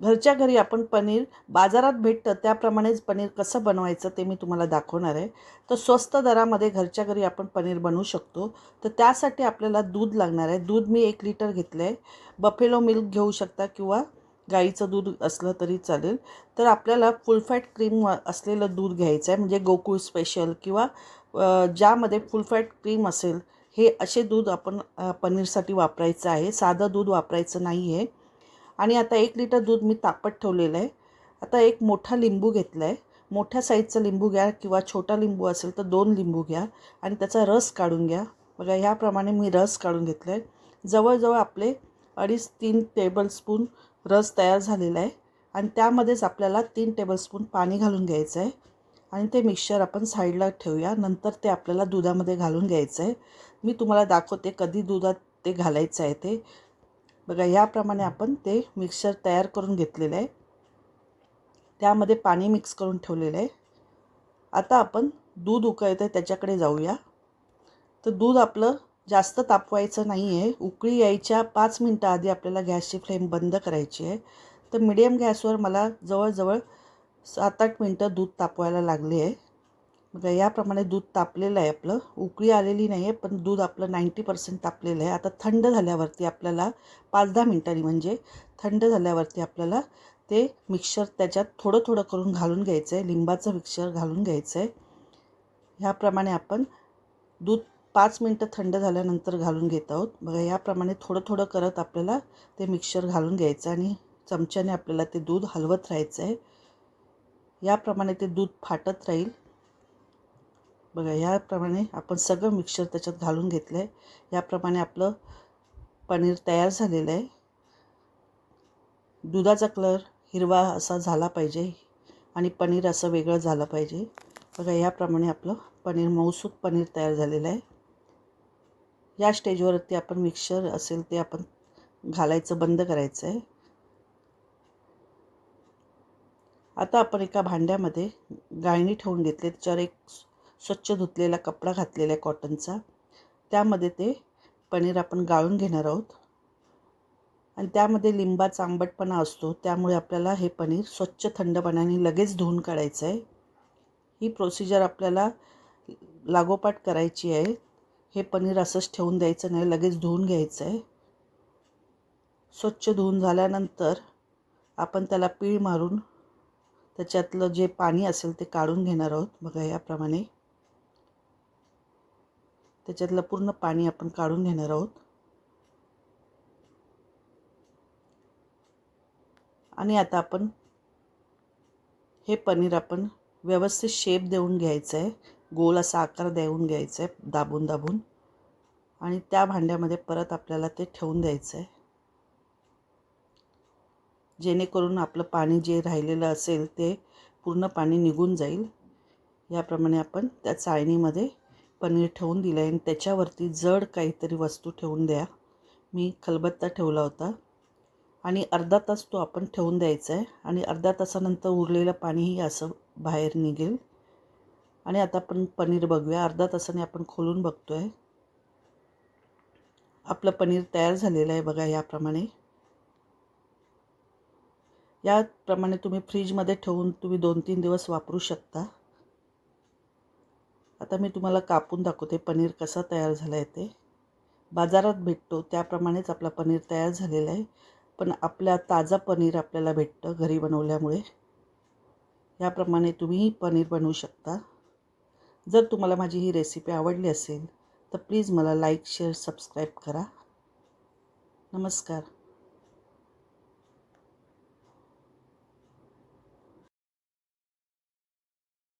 घरच्या घरी आपण पनीर बाजारात भेटतं त्याप्रमाणेच पनीर कसं बनवायचं ते मी तुम्हाला दाखवणार आहे. तर स्वस्त दरामध्ये घरच्या घरी आपण पनीर बनवू शकतो. तर त्यासाठी आपल्याला दूध लागणार आहे. दूध मी एक लिटर घेतलं आहे बफेलो मिल्क घेऊ शकता किंवा गाईचं दूध असलं तरी चालेल. तर आपल्याला फुल फॅट क्रीम असलेलं दूध घ्यायचं आहे. म्हणजे गोकुळ स्पेशल किंवा ज्यामध्ये फुल फॅट क्रीम असेल हे असे दूध आपण पनीरसाठी वापरायचं आहे. साधं दूध वापरायचं नाही आहे आणि आता एक लिटर दूध मी तापत ठेवलेलं आहे. आता एक मोठा लिंबू घेतला आहे मोठ्या साईजचा लिंबू घ्या किंवा छोटा लिंबू असेल तर दोन लिंबू घ्या आणि त्याचा रस काढून घ्या. बघा ह्याप्रमाणे मी रस काढून घेतला आहे जवळजवळ आपले अडीच तीन टेबलस्पून रस तयार झालेला आहे. आणि त्यामध्येच आपल्याला तीन टेबलस्पून पाणी घालून घ्यायचं आहे. आणि ते मिक्सचर आपण साईडला ठेवूया. नंतर ते आपल्याला दुधामध्ये घालून घ्यायचं आहे. मी तुम्हाला दाखवते कधी दुधात ते घालायचं आहे ते. बघा ह्याप्रमाणे आपण ते मिक्सर तयार करून घेतलेलं आहे. त्यामध्ये पाणी मिक्स करून ठेवलेलं आहे. आता आपण दूध उकळतं आहे त्याच्याकडे जाऊया. तर दूध आपलं जास्त तापवायचं नाही आहे उकळी यायच्या पाच मिनटं आधी आपल्याला गॅसची फ्लेम बंद करायची आहे. तर मिडियम गॅसवर मला जवळजवळ सात आठ मिनटं दूध तापवायला लागले आहे. बघा याप्रमाणे दूध तापलेलं आहे आपलं. उकळी आलेली नाही आहे पण दूध आपलं नाईंटी पर्सेंट तापलेलं आहे. आता थंड झाल्यावरती आपल्याला पाच दहा मिनटांनी म्हणजे थंड झाल्यावरती आपल्याला ते मिक्सर त्याच्यात थोडं थोडं करून घालून घ्यायचं आहे लिंबाचं मिक्सर घालून घ्यायचं आहे ह्याप्रमाणे आपण दूध पाच मिनटं थंड झाल्यानंतर घालून घेत आहोत. बघा याप्रमाणे थोडं थोडं करत आपल्याला ते मिक्सर घालून घ्यायचं आणि चमच्याने आपल्याला ते दूध हलवत राहायचं आहे याप्रमाणे ते दूध फाटत राहील. बघा याप्रमाणे आपण सगळं मिक्सचर त्याच्यात घालून घेतलं आहे याप्रमाणे आपलं पनीर तयार झालेलं आहे. दुधाचा कलर हिरवा असा झाला पाहिजे आणि पनीर असं वेगळं झालं पाहिजे. बघा याप्रमाणे आपलं पनीर मऊसूत पनीर तयार झालेलं आहे. या स्टेजवरती आपण मिक्सचर असेल ते आपण घालायचं बंद करायचं आहे आता आपण एका भांड्यामध्ये गाळणी ठेवून घेतले. त्याच्यावर एक स्वच्छ धुतलेला कपडा घातलेला आहे कॉटनचा. त्यामध्ये ते पनीर आपण गाळून घेणार आहोत. आणि त्यामध्ये लिंबाचा आंबटपणा असतो त्यामुळे आपल्याला हे पनीर स्वच्छ थंड पाण्याने लगेच धुवून काढायचं आहे ही प्रोसिजर आपल्याला लागोपाठ करायची आहे. हे पनीर असंच ठेवून द्यायचं नाही लगेच धुवून घ्यायचं आहे स्वच्छ धुवून झाल्यानंतर आपण त्याला पीळ मारून त्याच्यातलं जे पाणी असेल ते काढून घेणार आहोत. बघा याप्रमाणे. त्याच्यातलं पूर्ण पाणी आपण काढून घेणार आहोत. आणि आता आपण हे पनीर आपण व्यवस्थित शेप देऊन घ्यायचं आहे गोल असा आकार देऊन घ्यायचा आहे दाबून दाबून. आणि त्या भांड्यामध्ये परत आपल्याला ते ठेवून द्यायचं आहे जेणेकरून आपलं पाणी जे राहिलेलं असेल ते पूर्ण पाणी निघून जाईल. याप्रमाणे आपण त्या चाळणीमध्ये पनीर ठेवून दिलं आहे आणि त्याच्यावरती जड काहीतरी वस्तू ठेवून द्या. मी खलबत्ता ठेवला होता. आणि अर्धा तास तो आपण ठेवून द्यायचा आहे आणि अर्धा तासानंतर उरलेलं पाणीही असं बाहेर निघेल. आणि आता आपण पनीर बघूया. अर्धा तासाने आपण खोलून बघतो आहे आपलं पनीर तयार झालेलं आहे बघा याप्रमाणे. याप्रमाणे तुम्ही फ्रीजमध्ये ठेवून तुम्ही दोन तीन दिवस वापरू शकता. आता मी तुम्हाला कापून दाखवते पनीर कसा तयार झाला आहे ते. बाजारात भेटतो त्याप्रमाणेच आपला पनीर तयार झालेला आहे. पण आपल्या ताजा पनीर आपल्याला भेटतं घरी बनवल्यामुळे. याप्रमाणे तुम्हीही पनीर बनवू शकता. जर तुम्हाला माझी ही रेसिपी आवडली असेल तर प्लीज मला लाईक शेअर सबस्क्राईब करा. नमस्कार.